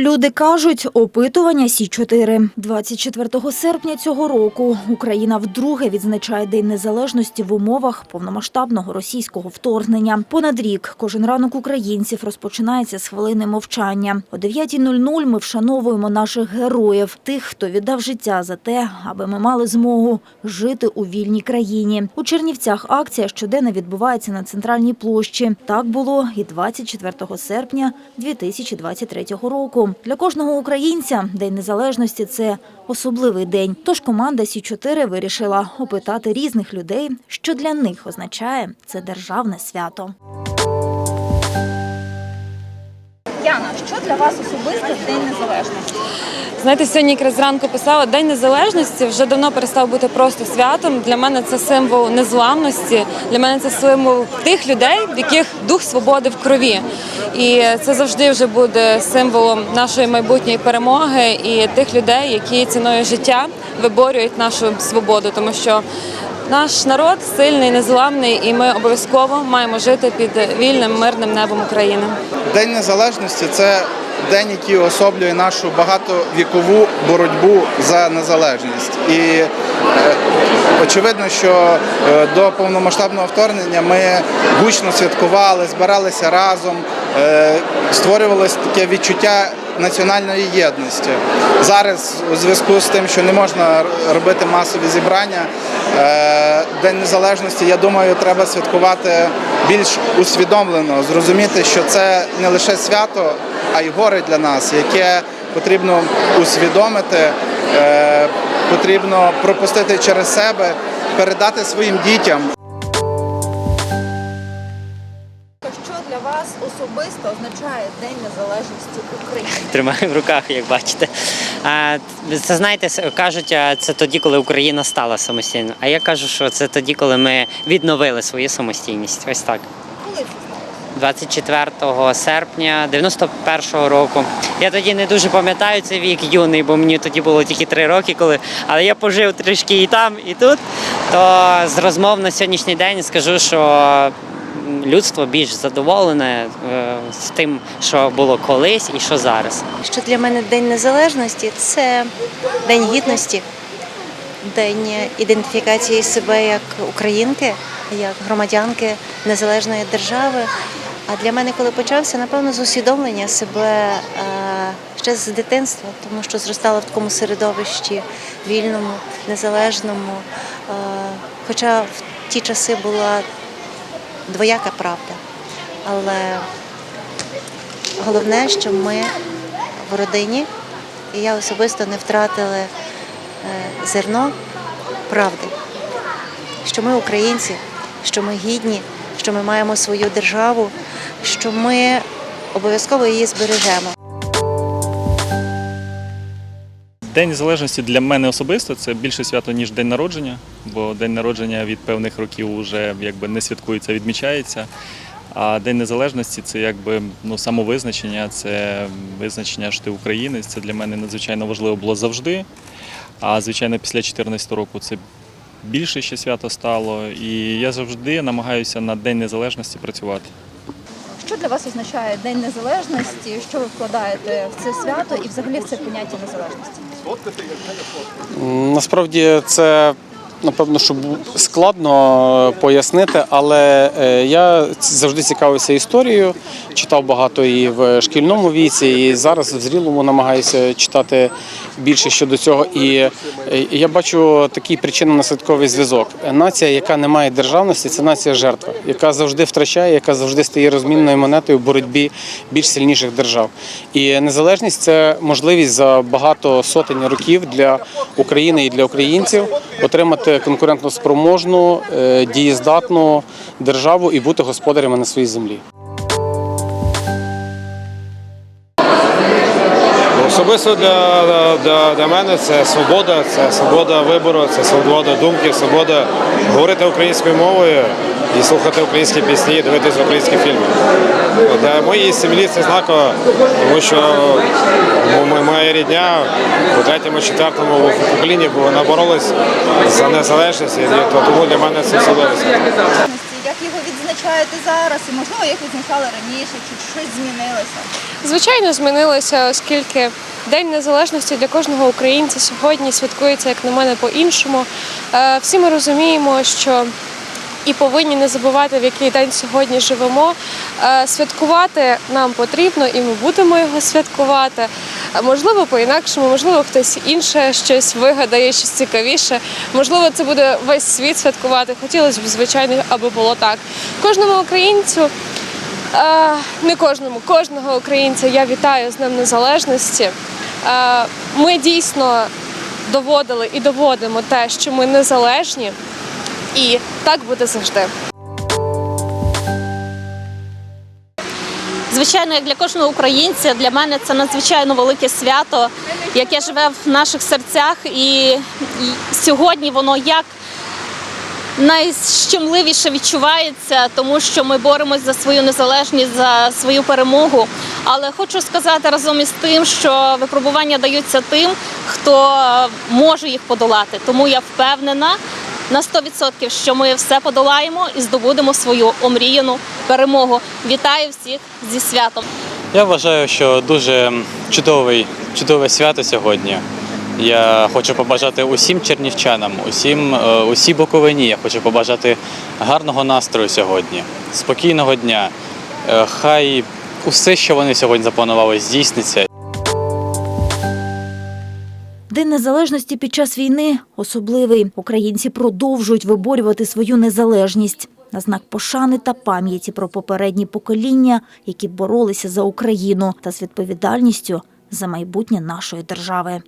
Люди кажуть, опитування Сі 4 24 серпня цього року Україна вдруге відзначає День незалежності в умовах повномасштабного російського вторгнення. Понад рік кожен ранок українців розпочинається з хвилини мовчання. О 9.00 ми вшановуємо наших героїв, тих, хто віддав життя за те, аби ми мали змогу жити у вільній країні. У Чернівцях акція щоденно відбувається на центральній площі. Так було і 24 серпня 2023 року. Для кожного українця День Незалежності це особливий день. Тож команда Сі 4 вирішила опитати різних людей, що для них означає це державне свято. Яна, що для вас особисто День Незалежності? Знаєте, сьогодні якраз зранку писала День Незалежності вже давно перестав бути просто святом. Для мене це символ незламності. Для мене це символ тих людей, в яких дух свободи в крові. І це завжди вже буде символом нашої майбутньої перемоги і тих людей, які ціною життя виборюють нашу свободу, тому що. Наш народ сильний, незламний, і ми обов'язково маємо жити під вільним мирним небом України. День Незалежності це день, який особлює нашу багатовікову боротьбу за незалежність. І е, очевидно, що е, до повномасштабного вторгнення ми гучно святкували, збиралися разом, е, створювалося таке відчуття національної єдності. Зараз у зв'язку з тим, що не можна робити масові зібрання, День Незалежності, я думаю, треба святкувати більш усвідомлено, зрозуміти, що це не лише свято, а й горе для нас, яке потрібно усвідомити, е, потрібно пропустити через себе, передати своїм дітям. Що для вас особисто означає День Незалежності України? тримаю в руках, як бачите. Це знаєте, кажуть, це тоді, коли Україна стала самостійною. А я кажу, що це тоді, коли ми відновили свою самостійність. Ось так. Коли це сталося? 24 серпня 91-го року. Я тоді не дуже пам'ятаю цей вік юний, бо мені тоді було тільки три роки, коли. Але я пожив трішки і там, і тут. То з розмов на сьогоднішній день скажу, що людство більш задоволене е, з тим, що було колись і що зараз. Що для мене День Незалежності це день гідності, день ідентифікації себе як українки, як громадянки незалежної держави. А для мене, коли почався, напевно, з усвідомлення себе е, ще з дитинства, тому що зростала в такому середовищі вільному, незалежному. Е, Хоча в ті часи була двояка правда. Але Головне, що ми в родині, і я особисто не втратили е, зерно правди, що ми українці, що ми гідні, що ми маємо свою державу, що ми обов'язково її збережемо. День незалежності для мене особисто це більше свято, ніж день народження, бо день народження від певних років вже якби не святкується, відмічається. А День Незалежності це якби ну, самовизначення, це визначення, що ти українець. Це для мене надзвичайно важливо було завжди. А звичайно, після 2014 року це більше ще свято стало. І я завжди намагаюся на День Незалежності працювати. Що для вас означає День Незалежності? Що ви вкладаєте в це свято і взагалі в це поняття незалежності? Насправді це напевно, що складно пояснити, але е, я завжди цікавився історією, читав багато і в шкільному віці, і зараз в зрілому намагаюся читати більше щодо цього. І е, я бачу такий причинно-наслідковий зв'язок. Нація, яка не має державності, це нація жертва, яка завжди втрачає, яка завжди стає розмінною монетою в боротьбі більш сильніших держав. І незалежність це можливість за багато сотень років для України і для українців отримати конкурентно спроможну, е, дієздатну державу і бути господарями на своїй землі. Особисто для, для, для мене це свобода, це свобода вибору, це свобода думки, свобода говорити українською мовою і слухати українські пісні, і дивитися українські фільми. Для моєї сім'ї це знаково, тому що моя рідня у третьому, четвертому поколінні вона боролась за незалежність, і тому для мене це особливість. Як його відзначаєте зараз і можливо як відзначали раніше, чи щось змінилося? Звичайно, змінилося, оскільки День Незалежності для кожного українця сьогодні святкується, як на мене, по-іншому. Е, Всі ми розуміємо, що і повинні не забувати, в який день сьогодні живемо. Е, Святкувати нам потрібно, і ми будемо його святкувати. Можливо, по-інакшому, можливо, хтось інше щось вигадає, щось цікавіше. Можливо, це буде весь світ святкувати. Хотілося б, звичайно, аби було так. Кожному українцю не кожному, кожного українця я вітаю з Днем Незалежності. Ми дійсно доводили і доводимо те, що ми незалежні, і так буде завжди. Звичайно, як для кожного українця, для мене це надзвичайно велике свято, яке живе в наших серцях. І, сьогодні воно як найщемливіше відчувається, тому що ми боремось за свою незалежність, за свою перемогу. Але хочу сказати разом із тим, що випробування даються тим, хто може їх подолати. Тому я впевнена на 100%, що ми все подолаємо і здобудемо свою омріяну перемогу. Вітаю всіх зі святом! Я вважаю, що дуже чудовий, чудове свято сьогодні. Я хочу побажати усім чернівчанам, усім, е, усій Буковині. Я хочу побажати гарного настрою сьогодні, спокійного дня. Е, Хай усе, що вони сьогодні запланували, здійсниться. День незалежності під час війни особливий. Українці продовжують виборювати свою незалежність на знак пошани та пам'яті про попередні покоління, які боролися за Україну та з відповідальністю за майбутнє нашої держави.